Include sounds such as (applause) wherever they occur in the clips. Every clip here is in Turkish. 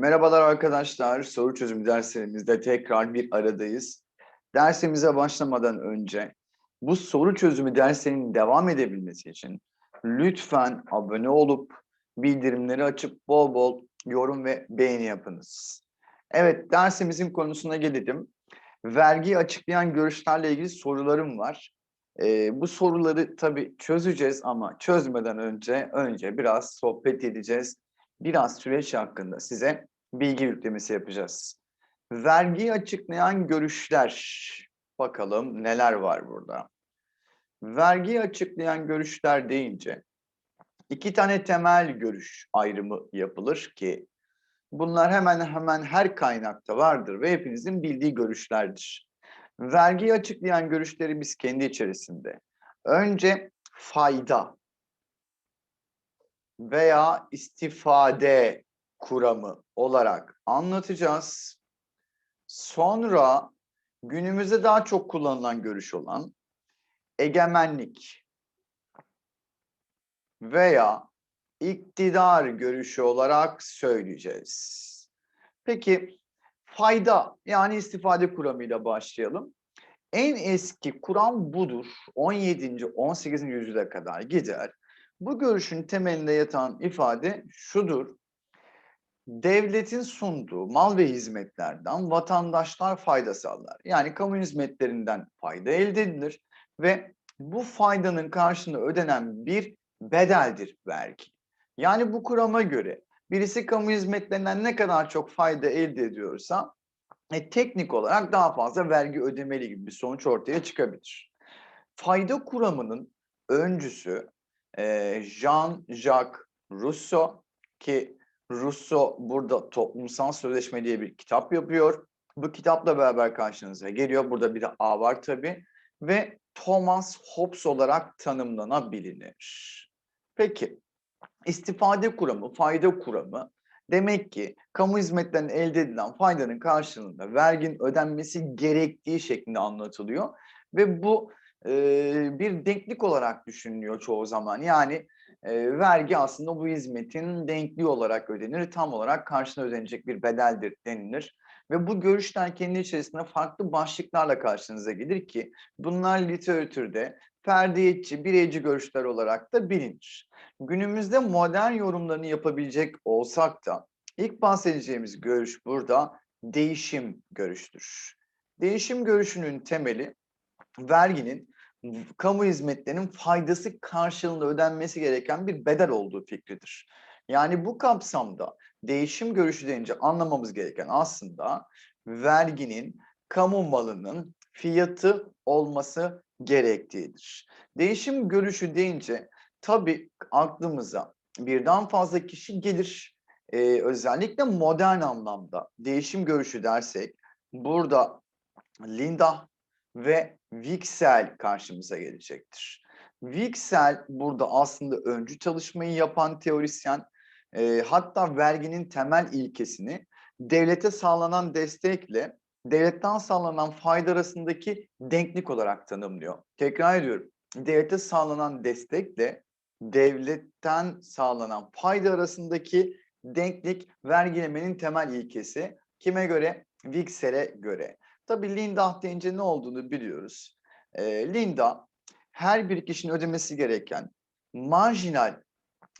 Merhabalar arkadaşlar. Soru çözümü derslerimizde tekrar bir aradayız. Dersimize başlamadan önce bu soru çözümü derslerinin devam edebilmesi için lütfen abone olup bildirimleri açıp bol bol yorum ve beğeni yapınız. Evet dersimizin konusuna gelelim. Vergiyi açıklayan görüşlerle ilgili sorularım var. Ee, bu soruları tabii çözeceğiz ama çözmeden önce önce biraz sohbet edeceğiz biraz süreç hakkında size bilgi yüklemesi yapacağız. Vergiyi açıklayan görüşler. Bakalım neler var burada. Vergiyi açıklayan görüşler deyince iki tane temel görüş ayrımı yapılır ki bunlar hemen hemen her kaynakta vardır ve hepinizin bildiği görüşlerdir. Vergiyi açıklayan görüşleri biz kendi içerisinde önce fayda veya istifade kuramı olarak anlatacağız. Sonra günümüzde daha çok kullanılan görüş olan egemenlik veya iktidar görüşü olarak söyleyeceğiz. Peki fayda yani istifade kuramıyla başlayalım. En eski kuram budur. 17. 18. yüzyıla kadar gider. Bu görüşün temelinde yatan ifade şudur. Devletin sunduğu mal ve hizmetlerden vatandaşlar fayda sağlar. Yani kamu hizmetlerinden fayda elde edilir ve bu faydanın karşılığında ödenen bir bedeldir vergi. Yani bu kurama göre birisi kamu hizmetlerinden ne kadar çok fayda elde ediyorsa e, teknik olarak daha fazla vergi ödemeli gibi bir sonuç ortaya çıkabilir. Fayda kuramının öncüsü Jean-Jacques Rousseau ki Rousseau burada toplumsal sözleşme diye bir kitap yapıyor. Bu kitapla beraber karşınıza geliyor. Burada bir de A var tabii. Ve Thomas Hobbes olarak tanımlanabilir. Peki, istifade kuramı, fayda kuramı demek ki kamu hizmetlerinden elde edilen faydanın karşılığında vergin ödenmesi gerektiği şeklinde anlatılıyor. Ve bu e, bir denklik olarak düşünülüyor çoğu zaman. Yani e, vergi aslında bu hizmetin denkli olarak ödenir, tam olarak karşına ödenecek bir bedeldir denilir. Ve bu görüşler kendi içerisinde farklı başlıklarla karşınıza gelir ki bunlar literatürde ferdiyetçi, bireyci görüşler olarak da bilinir. Günümüzde modern yorumlarını yapabilecek olsak da ilk bahsedeceğimiz görüş burada değişim görüştür. Değişim görüşünün temeli verginin kamu hizmetlerinin faydası karşılığında ödenmesi gereken bir bedel olduğu fikridir. Yani bu kapsamda değişim görüşü deyince anlamamız gereken aslında verginin kamu malının fiyatı olması gerektiğidir. Değişim görüşü deyince tabii aklımıza birden fazla kişi gelir. Ee, özellikle modern anlamda değişim görüşü dersek burada Linda ve Wicksell karşımıza gelecektir. Wicksell burada aslında öncü çalışmayı yapan teorisyen, e, hatta verginin temel ilkesini devlete sağlanan destekle devletten sağlanan fayda arasındaki denklik olarak tanımlıyor. Tekrar ediyorum, devlete sağlanan destekle devletten sağlanan fayda arasındaki denklik vergilemenin temel ilkesi. Kime göre? Wicksell'e göre. Tabii Linda deyince ne olduğunu biliyoruz. E, Linda her bir kişinin ödemesi gereken marjinal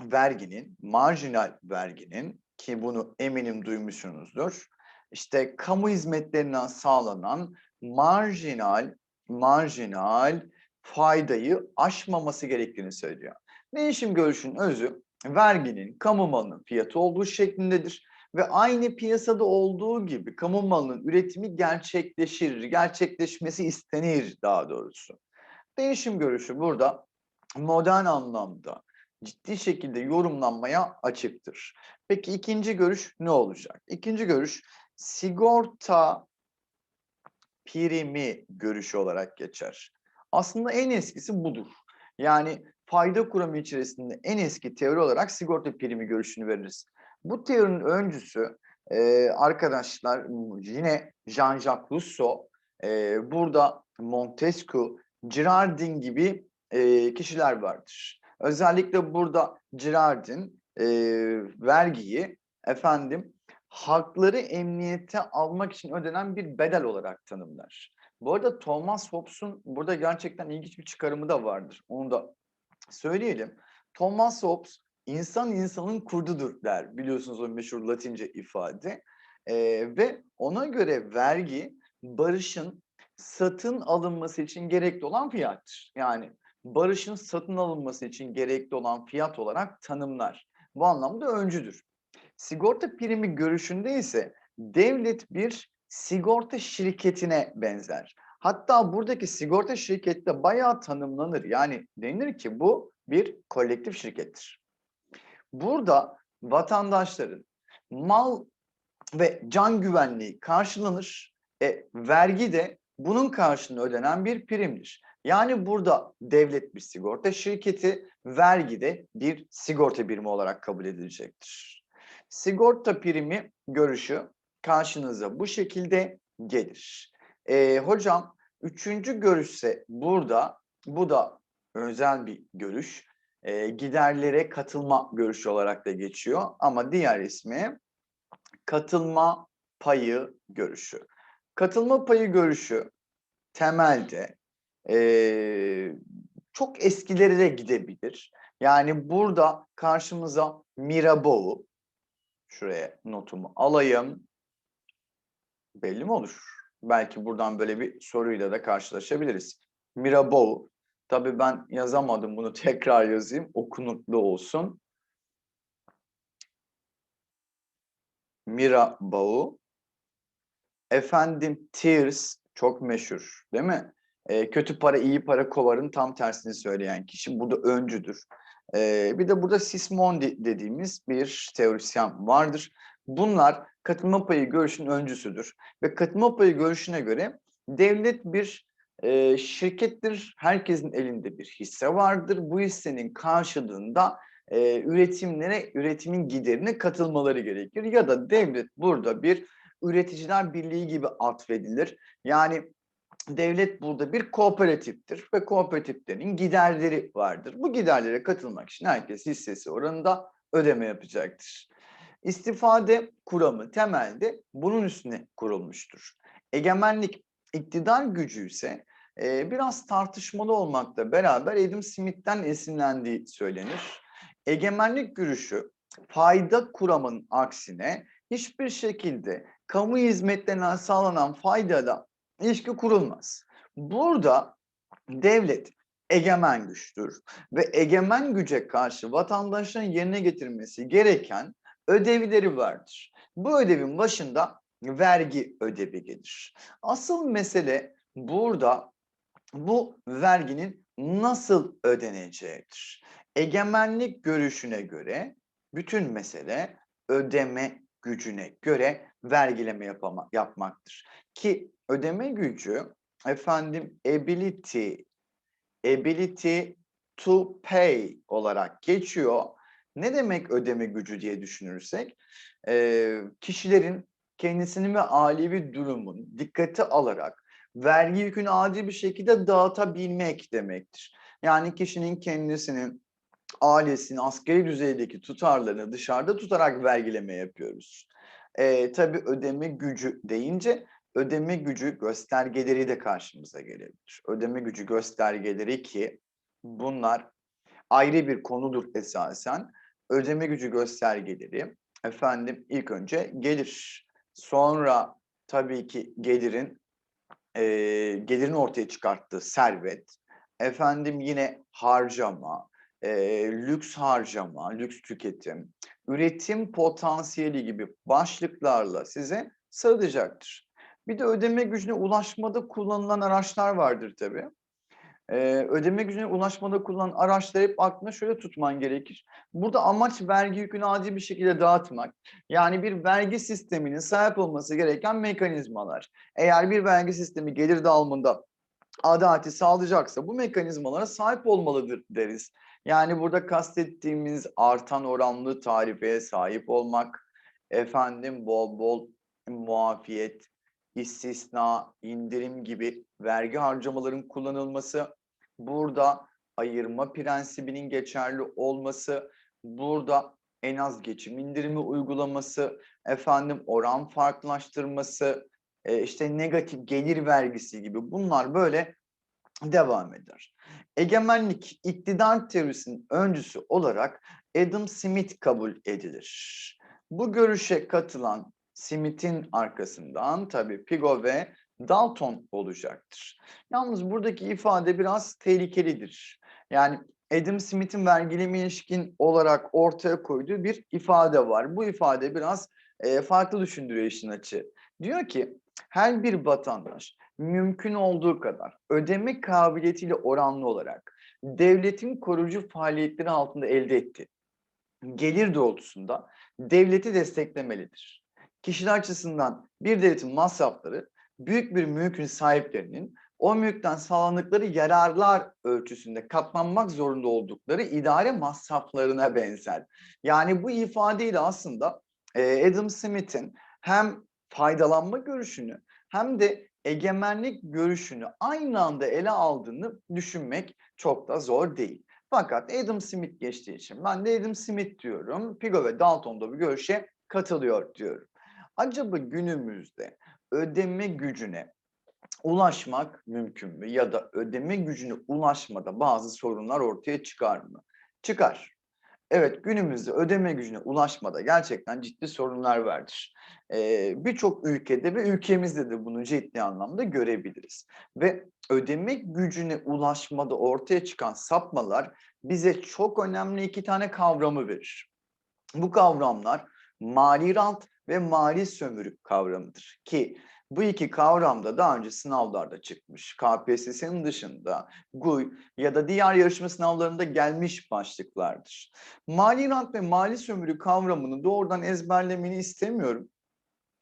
verginin, marjinal verginin ki bunu eminim duymuşsunuzdur. İşte kamu hizmetlerinden sağlanan marjinal, marjinal faydayı aşmaması gerektiğini söylüyor. Değişim görüşün özü verginin kamu malının fiyatı olduğu şeklindedir ve aynı piyasada olduğu gibi kamu malının üretimi gerçekleşir, gerçekleşmesi istenir daha doğrusu. Değişim görüşü burada modern anlamda ciddi şekilde yorumlanmaya açıktır. Peki ikinci görüş ne olacak? İkinci görüş sigorta primi görüşü olarak geçer. Aslında en eskisi budur. Yani fayda kuramı içerisinde en eski teori olarak sigorta primi görüşünü veririz. Bu teorinin öncüsü e, arkadaşlar yine Jean-Jacques Rousseau, e, burada Montesquieu, Girardin gibi e, kişiler vardır. Özellikle burada Girardin e, vergiyi efendim hakları emniyete almak için ödenen bir bedel olarak tanımlar. Bu arada Thomas Hobbes'un burada gerçekten ilginç bir çıkarımı da vardır. Onu da söyleyelim. Thomas Hobbes insan insanın kurdudur der. Biliyorsunuz o meşhur Latince ifade. Ee, ve ona göre vergi barışın satın alınması için gerekli olan fiyattır. Yani barışın satın alınması için gerekli olan fiyat olarak tanımlar. Bu anlamda öncüdür. Sigorta primi görüşünde ise devlet bir sigorta şirketine benzer. Hatta buradaki sigorta şirketi de bayağı tanımlanır. Yani denir ki bu bir kolektif şirkettir. Burada vatandaşların mal ve can güvenliği karşılanır. E, vergi de bunun karşılığında ödenen bir primdir. Yani burada devlet bir sigorta şirketi, vergi de bir sigorta birimi olarak kabul edilecektir. Sigorta primi görüşü karşınıza bu şekilde gelir. E, hocam üçüncü görüşse burada, bu da özel bir görüş. E, giderlere katılma görüşü olarak da geçiyor ama diğer ismi katılma payı görüşü. Katılma payı görüşü temelde e, çok eskilere de gidebilir. Yani burada karşımıza Mirabeau, şuraya notumu alayım. Belli mi olur? Belki buradan böyle bir soruyla da karşılaşabiliriz. Mirabeau, tabii ben yazamadım bunu (laughs) tekrar yazayım, okunuklu olsun. Mirabeau. Efendim Tears çok meşhur değil mi? E, kötü para iyi para kovarın tam tersini söyleyen kişi. Bu da öncüdür. E, bir de burada Sismondi dediğimiz bir teorisyen vardır. Bunlar katılma payı görüşünün öncüsüdür. Ve katılma payı görüşüne göre devlet bir e, şirkettir. Herkesin elinde bir hisse vardır. Bu hissenin karşılığında e, üretimlere, üretimin giderine katılmaları gerekir. Ya da devlet burada bir üreticiler birliği gibi atfedilir. Yani devlet burada bir kooperatiftir ve kooperatiflerin giderleri vardır. Bu giderlere katılmak için herkes hissesi oranında ödeme yapacaktır. İstifade kuramı temelde bunun üstüne kurulmuştur. Egemenlik iktidar gücü ise e, biraz tartışmalı olmakla beraber Adam Smith'ten esinlendiği söylenir. Egemenlik görüşü fayda kuramının aksine hiçbir şekilde kamu hizmetlerinden sağlanan faydada ilişki kurulmaz. Burada devlet egemen güçtür ve egemen güce karşı vatandaşların yerine getirmesi gereken ödevleri vardır. Bu ödevin başında vergi ödevi gelir. Asıl mesele burada bu verginin nasıl ödeneceğidir. Egemenlik görüşüne göre bütün mesele ödeme gücüne göre vergileme yapama, yapmaktır. Ki ödeme gücü efendim ability ability to pay olarak geçiyor. Ne demek ödeme gücü diye düşünürsek e, kişilerin kendisini ve ailevi durumun dikkate alarak vergi yükünü adil bir şekilde dağıtabilmek demektir. Yani kişinin kendisinin ailesinin askeri düzeydeki tutarlarını dışarıda tutarak vergileme yapıyoruz. E, tabii ödeme gücü deyince ödeme gücü göstergeleri de karşımıza gelebilir. Ödeme gücü göstergeleri ki bunlar ayrı bir konudur esasen. Ödeme gücü göstergeleri efendim ilk önce gelir. Sonra tabii ki gelirin e, gelirin ortaya çıkarttığı servet, efendim yine harcama, e, lüks harcama, lüks tüketim, üretim potansiyeli gibi başlıklarla size sığdıracaktır. Bir de ödeme gücüne ulaşmada kullanılan araçlar vardır tabii. Ee, ödeme gücüne ulaşmada kullanılan araçları hep aklına şöyle tutman gerekir. Burada amaç vergi yükünü adil bir şekilde dağıtmak. Yani bir vergi sisteminin sahip olması gereken mekanizmalar. Eğer bir vergi sistemi gelir dağılımında adaleti sağlayacaksa bu mekanizmalara sahip olmalıdır deriz. Yani burada kastettiğimiz artan oranlı tarifeye sahip olmak, efendim bol bol muafiyet, istisna, indirim gibi vergi harcamaların kullanılması, burada ayırma prensibinin geçerli olması, burada en az geçim indirimi uygulaması, efendim oran farklılaştırması, e, işte negatif gelir vergisi gibi bunlar böyle devam eder. Egemenlik iktidar teorisinin öncüsü olarak Adam Smith kabul edilir. Bu görüşe katılan Smith'in arkasından tabii Pigo ve Dalton olacaktır. Yalnız buradaki ifade biraz tehlikelidir. Yani Adam Smith'in vergileme ilişkin olarak ortaya koyduğu bir ifade var. Bu ifade biraz e, farklı düşündürüyor işin açığı. Diyor ki her bir vatandaş mümkün olduğu kadar ödeme kabiliyetiyle oranlı olarak devletin koruyucu faaliyetleri altında elde etti. Gelir doğrultusunda devleti desteklemelidir. Kişiler açısından bir devletin masrafları büyük bir mülkün sahiplerinin o mülkten sağlandıkları yararlar ölçüsünde katlanmak zorunda oldukları idare masraflarına benzer. Yani bu ifadeyle aslında Adam Smith'in hem faydalanma görüşünü hem de egemenlik görüşünü aynı anda ele aldığını düşünmek çok da zor değil. Fakat Adam Smith geçtiği için ben de Adam Smith diyorum. Pigo ve Dalton da bu görüşe katılıyor diyorum. Acaba günümüzde ödeme gücüne ulaşmak mümkün mü? Ya da ödeme gücüne ulaşmada bazı sorunlar ortaya çıkar mı? Çıkar. Evet günümüzde ödeme gücüne ulaşmada gerçekten ciddi sorunlar vardır. Ee, Birçok ülkede ve ülkemizde de bunu ciddi anlamda görebiliriz. Ve ödeme gücüne ulaşmada ortaya çıkan sapmalar bize çok önemli iki tane kavramı verir. Bu kavramlar mali rant ve mali sömürü kavramıdır. Ki bu iki kavram da daha önce sınavlarda çıkmış. KPSS'nin dışında GUY ya da diğer yarışma sınavlarında gelmiş başlıklardır. Mali rant ve mali sömürü kavramını doğrudan ezberlemeni istemiyorum.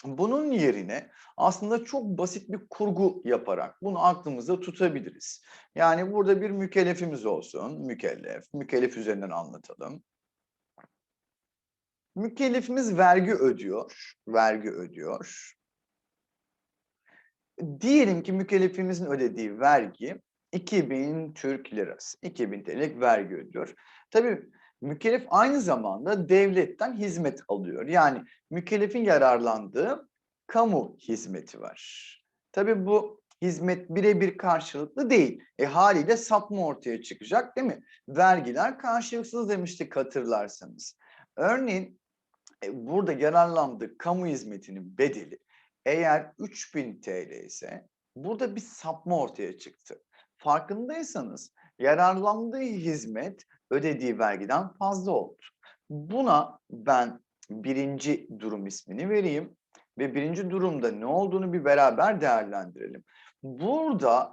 Bunun yerine aslında çok basit bir kurgu yaparak bunu aklımızda tutabiliriz. Yani burada bir mükellefimiz olsun. Mükellef. Mükellef üzerinden anlatalım. Mükellefimiz vergi ödüyor. Vergi ödüyor. Diyelim ki mükellefimizin ödediği vergi 2000 Türk lirası. 2000 TL'lik vergi ödüyor. Tabii mükellef aynı zamanda devletten hizmet alıyor. Yani mükellefin yararlandığı kamu hizmeti var. Tabii bu hizmet birebir karşılıklı değil. E haliyle sapma ortaya çıkacak değil mi? Vergiler karşılıksız demiştik hatırlarsanız. Örneğin e, burada yararlandığı kamu hizmetinin bedeli eğer 3000 TL ise burada bir sapma ortaya çıktı. Farkındaysanız yararlandığı hizmet ödediği vergiden fazla oldu. Buna ben birinci durum ismini vereyim ve birinci durumda ne olduğunu bir beraber değerlendirelim. Burada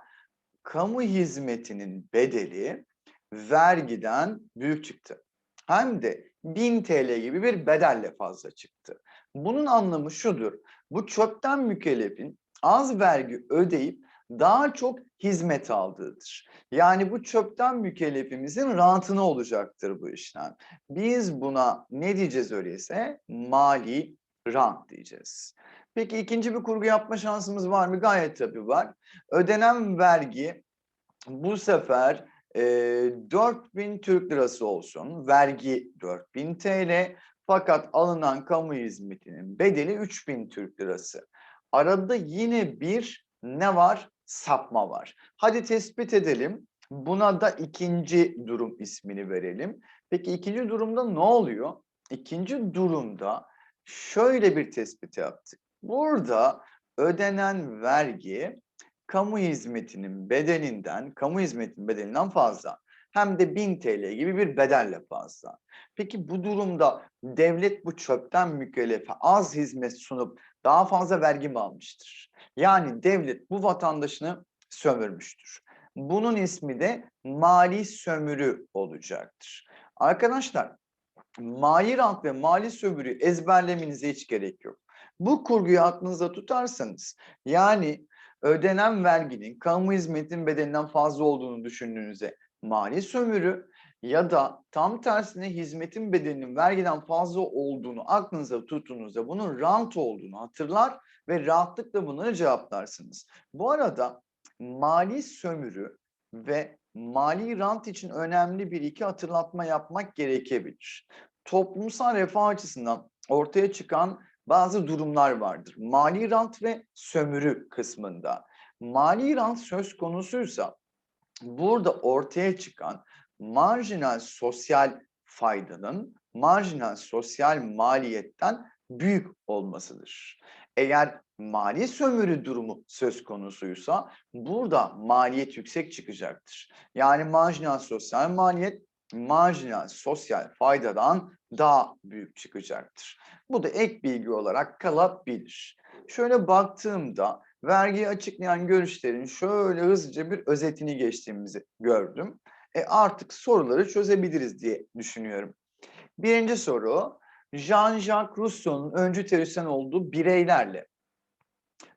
kamu hizmetinin bedeli vergiden büyük çıktı. Hem de 1000 TL gibi bir bedelle fazla çıktı. Bunun anlamı şudur. Bu çöpten mükellefin az vergi ödeyip daha çok hizmet aldığıdır. Yani bu çöpten mükellefimizin rantını olacaktır bu işlem. Biz buna ne diyeceğiz öyleyse? Mali rant diyeceğiz. Peki ikinci bir kurgu yapma şansımız var mı? Gayet tabii var. Ödenen vergi bu sefer e, 4000 Türk lirası olsun. Vergi 4000 TL. Fakat alınan kamu hizmetinin bedeli 3000 Türk lirası. Arada yine bir ne var? Sapma var. Hadi tespit edelim. Buna da ikinci durum ismini verelim. Peki ikinci durumda ne oluyor? İkinci durumda şöyle bir tespit yaptık. Burada ödenen vergi kamu hizmetinin bedelinden, kamu hizmetinin bedelinden fazla. Hem de 1000 TL gibi bir bedelle fazla. Peki bu durumda devlet bu çöpten mükellefe az hizmet sunup daha fazla vergi mi almıştır? Yani devlet bu vatandaşını sömürmüştür. Bunun ismi de mali sömürü olacaktır. Arkadaşlar mali rant ve mali sömürü ezberlemenize hiç gerek yok. Bu kurguyu aklınıza tutarsanız yani ödenen verginin kamu hizmetin bedelinden fazla olduğunu düşündüğünüzde mali sömürü ya da tam tersine hizmetin bedelinin vergiden fazla olduğunu aklınıza tuttuğunuzda bunun rant olduğunu hatırlar ve rahatlıkla bunları cevaplarsınız. Bu arada mali sömürü ve mali rant için önemli bir iki hatırlatma yapmak gerekebilir. toplumsal refah açısından ortaya çıkan bazı durumlar vardır. Mali rant ve sömürü kısmında. Mali rant söz konusuysa burada ortaya çıkan marjinal sosyal faydanın marjinal sosyal maliyetten büyük olmasıdır. Eğer mali sömürü durumu söz konusuysa burada maliyet yüksek çıkacaktır. Yani marjinal sosyal maliyet marjinal sosyal faydadan daha büyük çıkacaktır. Bu da ek bilgi olarak kalabilir. Şöyle baktığımda vergiyi açıklayan görüşlerin şöyle hızlıca bir özetini geçtiğimizi gördüm. E artık soruları çözebiliriz diye düşünüyorum. Birinci soru, Jean-Jacques Rousseau'nun öncü teorisyen olduğu bireylerle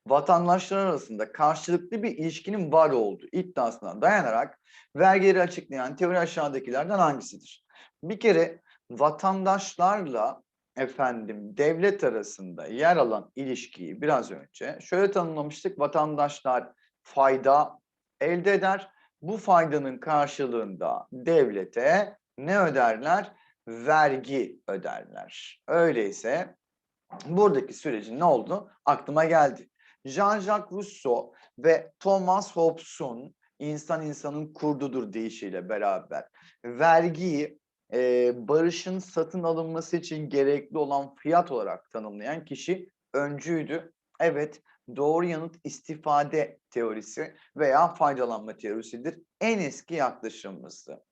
vatandaşlar arasında karşılıklı bir ilişkinin var olduğu iddiasına dayanarak vergileri açıklayan teori aşağıdakilerden hangisidir? Bir kere vatandaşlarla efendim devlet arasında yer alan ilişkiyi biraz önce şöyle tanımlamıştık. Vatandaşlar fayda elde eder. Bu faydanın karşılığında devlete ne öderler? Vergi öderler. Öyleyse buradaki sürecin ne oldu? Aklıma geldi. Jean-Jacques Rousseau ve Thomas Hobbes'un insan insanın kurdudur deyişiyle beraber vergiyi e, barışın satın alınması için gerekli olan fiyat olarak tanımlayan kişi öncüydü. Evet doğru yanıt istifade teorisi veya faydalanma teorisidir. En eski yaklaşımımızdı.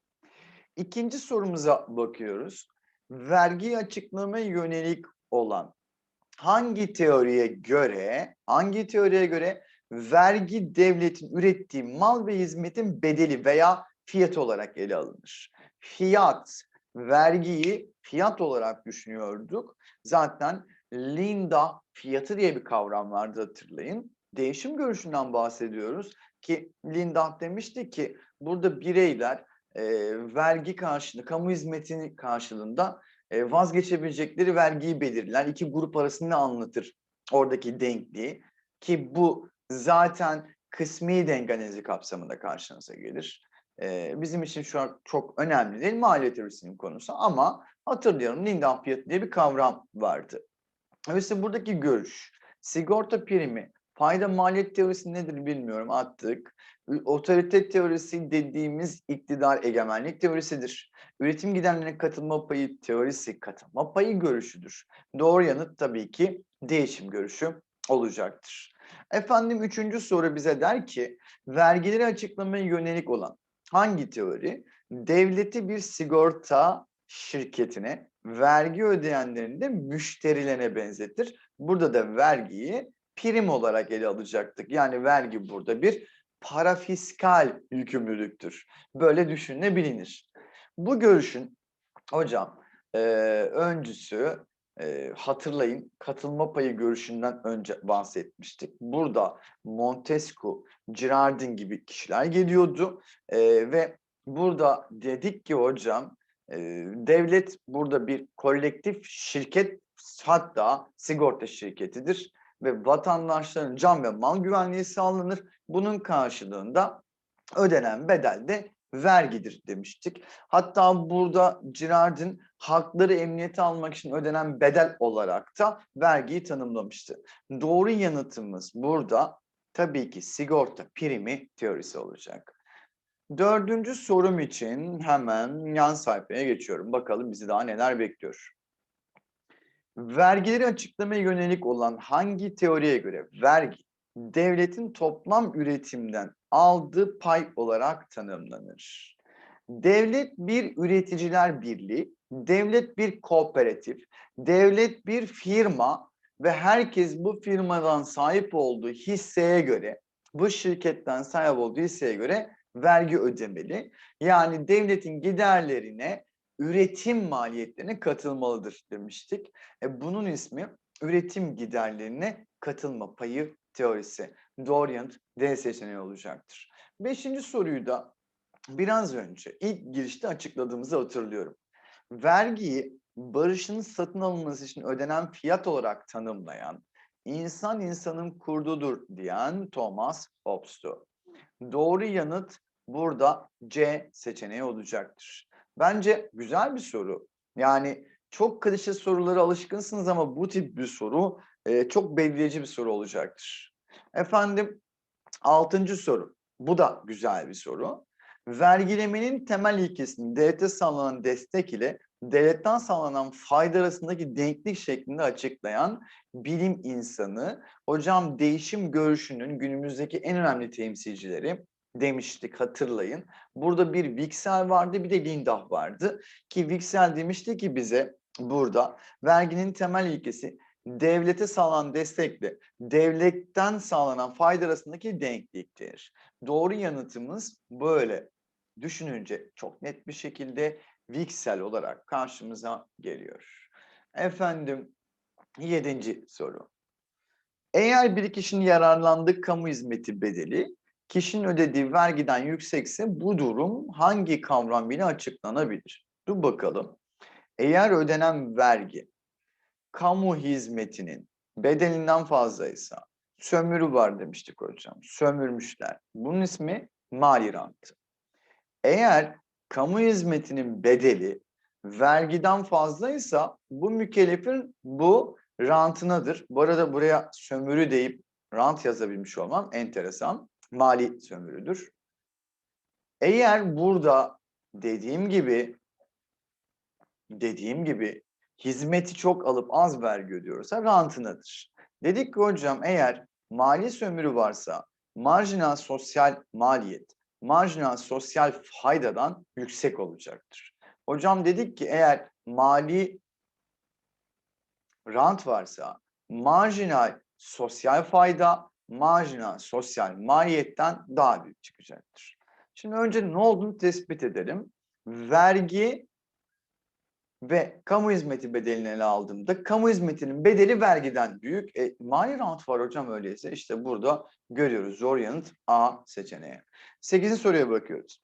İkinci sorumuza bakıyoruz. Vergi açıklamaya yönelik olan hangi teoriye göre hangi teoriye göre vergi devletin ürettiği mal ve hizmetin bedeli veya fiyat olarak ele alınır. Fiyat, vergiyi fiyat olarak düşünüyorduk. Zaten Linda fiyatı diye bir kavram vardı hatırlayın. Değişim görüşünden bahsediyoruz ki Linda demişti ki burada bireyler e, vergi karşılığında, kamu hizmetini karşılığında vazgeçebilecekleri vergiyi belirler. İki grup arasında anlatır oradaki denkliği ki bu zaten kısmi denganezi kapsamında karşınıza gelir. E, bizim için şu an çok önemli değil maliyet teorisinin konusu ama hatırlayalım Lindan fiyatı diye bir kavram vardı. Öyleyse buradaki görüş sigorta primi Fayda maliyet teorisi nedir bilmiyorum attık. Otorite teorisi dediğimiz iktidar egemenlik teorisidir. Üretim giderlerine katılma payı teorisi katılma payı görüşüdür. Doğru yanıt tabii ki değişim görüşü olacaktır. Efendim üçüncü soru bize der ki vergileri açıklamaya yönelik olan hangi teori devleti bir sigorta şirketine vergi ödeyenlerin de müşterilerine benzetir. Burada da vergiyi prim olarak ele alacaktık. Yani vergi burada bir parafiskal yükümlülüktür. Böyle düşünebilinir. Bu görüşün hocam e, öncüsü e, hatırlayın katılma payı görüşünden önce bahsetmiştik. Burada Montesquieu, Girardin gibi kişiler geliyordu e, ve burada dedik ki hocam e, devlet burada bir kolektif şirket hatta sigorta şirketidir ve vatandaşların can ve mal güvenliği sağlanır. Bunun karşılığında ödenen bedel de vergidir demiştik. Hatta burada Girardin hakları emniyete almak için ödenen bedel olarak da vergiyi tanımlamıştı. Doğru yanıtımız burada tabii ki sigorta primi teorisi olacak. Dördüncü sorum için hemen yan sayfaya geçiyorum. Bakalım bizi daha neler bekliyor. Vergileri açıklamaya yönelik olan hangi teoriye göre vergi devletin toplam üretimden aldığı pay olarak tanımlanır? Devlet bir üreticiler birliği, devlet bir kooperatif, devlet bir firma ve herkes bu firmadan sahip olduğu hisseye göre, bu şirketten sahip olduğu hisseye göre vergi ödemeli. Yani devletin giderlerine üretim maliyetlerine katılmalıdır demiştik. E, bunun ismi üretim giderlerine katılma payı teorisi. Doğru yanıt D seçeneği olacaktır. Beşinci soruyu da biraz önce ilk girişte açıkladığımızı hatırlıyorum. Vergiyi barışın satın alınması için ödenen fiyat olarak tanımlayan, insan insanın kurdudur diyen Thomas Hobbes'tu. Doğru yanıt burada C seçeneği olacaktır. Bence güzel bir soru. Yani Çok klişe sorulara alışkınsınız ama bu tip bir soru e, çok belirleyici bir soru olacaktır. Efendim altıncı soru. Bu da güzel bir soru. Vergilemenin temel ilkesini devlete sağlanan destek ile devletten sağlanan fayda arasındaki denklik şeklinde açıklayan bilim insanı. Hocam değişim görüşünün günümüzdeki en önemli temsilcileri demiştik hatırlayın. Burada bir Wicksell vardı bir de Lindah vardı. Ki Wicksell demişti ki bize burada verginin temel ilkesi devlete sağlanan destekle devletten sağlanan fayda arasındaki denkliktir. Doğru yanıtımız böyle düşününce çok net bir şekilde Wicksell olarak karşımıza geliyor. Efendim yedinci soru. Eğer bir kişinin yararlandığı kamu hizmeti bedeli kişinin ödediği vergiden yüksekse bu durum hangi kavram ile açıklanabilir? Dur bakalım. Eğer ödenen vergi kamu hizmetinin bedelinden fazlaysa sömürü var demiştik hocam. Sömürmüşler. Bunun ismi mali rantı. Eğer kamu hizmetinin bedeli vergiden fazlaysa bu mükellefin bu rantınadır. Bu arada buraya sömürü deyip rant yazabilmiş olmam enteresan. Mali sömürüdür. Eğer burada dediğim gibi dediğim gibi hizmeti çok alıp az vergi ödüyorsa rantınadır. Dedik ki hocam eğer mali sömürü varsa marjinal sosyal maliyet marjinal sosyal faydadan yüksek olacaktır. Hocam dedik ki eğer mali rant varsa marjinal sosyal fayda marjinal sosyal maliyetten daha büyük çıkacaktır. Şimdi önce ne olduğunu tespit edelim. Vergi ve kamu hizmeti bedelini ele aldığımda kamu hizmetinin bedeli vergiden büyük. E, mali rant var hocam öyleyse işte burada görüyoruz zor yanıt A seçeneği. 8. soruya bakıyoruz.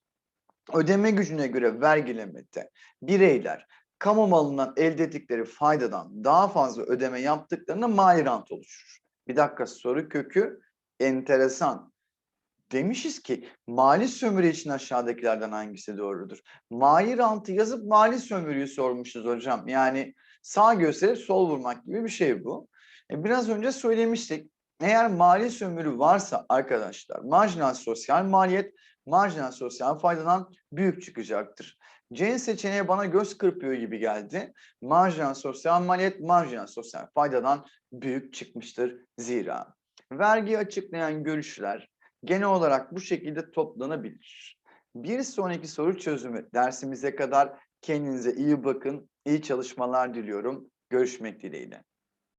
Ödeme gücüne göre vergilemede bireyler kamu malından elde ettikleri faydadan daha fazla ödeme yaptıklarında mali rant oluşur. Bir dakika soru kökü enteresan. Demişiz ki mali sömürü için aşağıdakilerden hangisi doğrudur? Mali rantı yazıp mali sömürüyü sormuşuz hocam. Yani sağ gösterip sol vurmak gibi bir şey bu. E biraz önce söylemiştik. Eğer mali sömürü varsa arkadaşlar marjinal sosyal maliyet marjinal sosyal faydadan büyük çıkacaktır. C seçeneği bana göz kırpıyor gibi geldi. Marjinal sosyal maliyet marjinal sosyal faydadan büyük çıkmıştır zira. Vergi açıklayan görüşler genel olarak bu şekilde toplanabilir. Bir sonraki soru çözümü dersimize kadar kendinize iyi bakın, iyi çalışmalar diliyorum. Görüşmek dileğiyle.